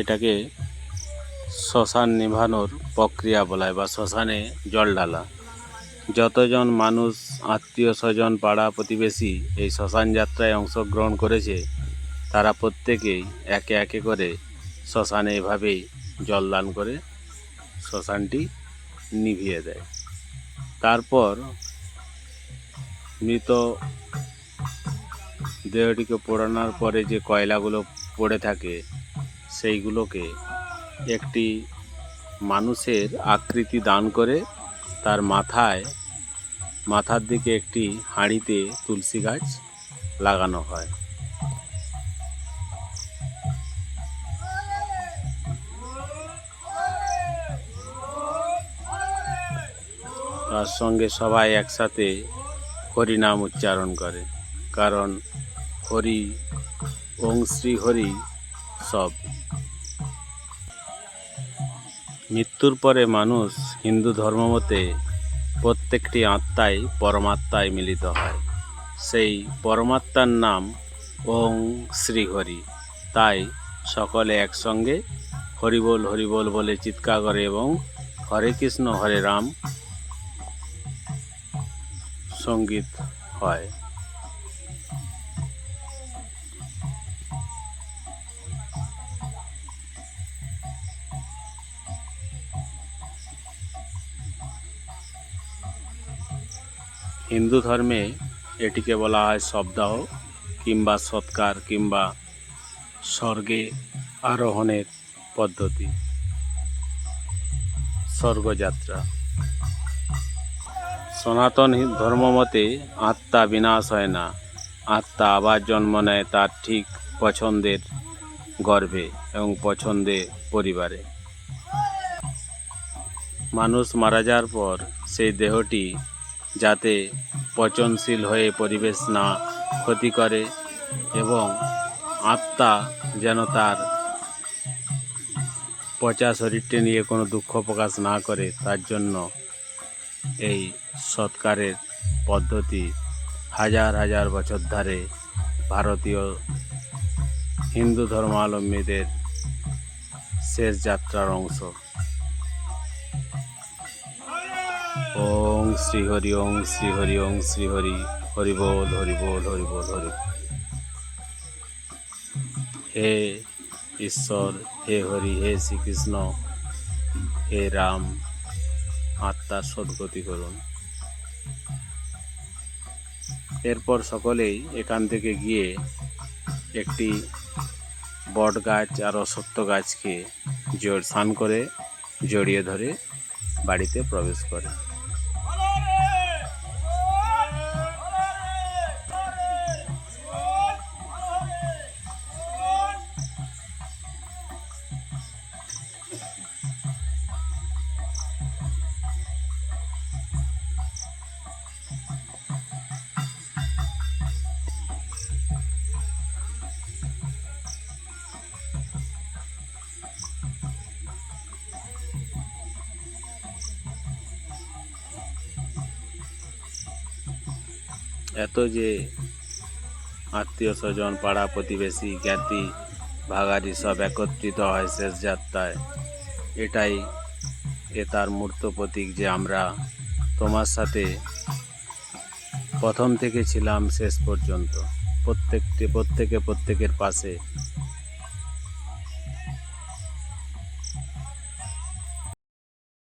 এটাকে শ্মশান নিভানোর প্রক্রিয়া বলা হয় বা শ্মশানে জল ঢালা। যতজন মানুষ, আত্মীয় স্বজন, পাড়া প্রতিবেশী এই শ্মশান যাত্রায় অংশগ্রহণ করেছে, তারা প্রত্যেকেই একে একে করে শ্মশানে এভাবেই জল দান করে শ্মশানটি নিভিয়ে দেয়। তারপর মৃত দেহটিকে পোড়ানোর পরে যে কয়লাগুলো পড়ে থাকে সেইগুলোকে একটি মানুষের আকৃতি দান করে তার মাথায়, মাথার দিকে একটি হাঁড়িতে তুলসী গাছ লাগানো হয়। তার সঙ্গে সবাই একসাথে হরি নাম উচ্চারণ করে, কারণ হরি ওং শ্রী হরি সব। মৃত্যুর পরে মানুষ হিন্দু ধর্মমতে প্রত্যেকটি আত্মাই পরমাত্মায় মিলিত হয়। সেই পরমাত্মার নাম ওং শ্রী হরি তাই সকলে একসঙ্গে হরিবোল হরিবোল বলে চিৎকার করে এবং হরে কৃষ্ণ হরে রাম সংগীত হয়। হিন্দু ধর্মে এটিকে বলা হয় শবদাহ কিংবা সৎকার কিংবা স্বর্গে আরোহণের পদ্ধতি। স্বর্গযাত্রা। সনাতন ধর্মমতে আত্মা বিনাশ হয় না। আত্মা আবার জন্ম নেয় তার ঠিক পছন্দের গর্ভে এবং পছন্দের পরিবারে। মানুষ মারা যাওয়ার পর সেই দেহটি যাতে পচনশীল হয়ে পরিবেশ না ক্ষতি করে এবং আত্মা যেন তার পচা শরীরটি নিয়ে কোনো দুঃখ প্রকাশ না করে, তার জন্য এই সৎকারের পদ্ধতি হাজার হাজার বছর ধরে ভারতীয় হিন্দু ধর্মাবলম্বীদের শেষ যাত্রার অংশ। ওং শ্রী হরি ওং শ্রী হরি ওং শ্রী হরি হরি বল হরি বল হরি বল, হরি হে ঈশ্বর, হে হরি, হে শ্রীকৃষ্ণ, হে রাম আত্মার সদ্গতি করুন। এরপর সকলেই এখান থেকে গিয়ে একটি বট গাছ আর অসত্য গাছকে জোর স্নান করে জড়িয়ে ধরে বাড়িতে প্রবেশ করে। এত যে আত্মীয় স্বজন, পাড়া প্রতিবেশী, জ্ঞাতি ভাগারি সব একত্রিত হয় শেষ যাত্রায়। এটাই এ তার মূর্ত প্রতীক যে আমরা তোমার সাথে প্রথম থেকে ছিলাম শেষ পর্যন্ত। প্রত্যেকটি, প্রত্যেকে প্রত্যেকের পাশে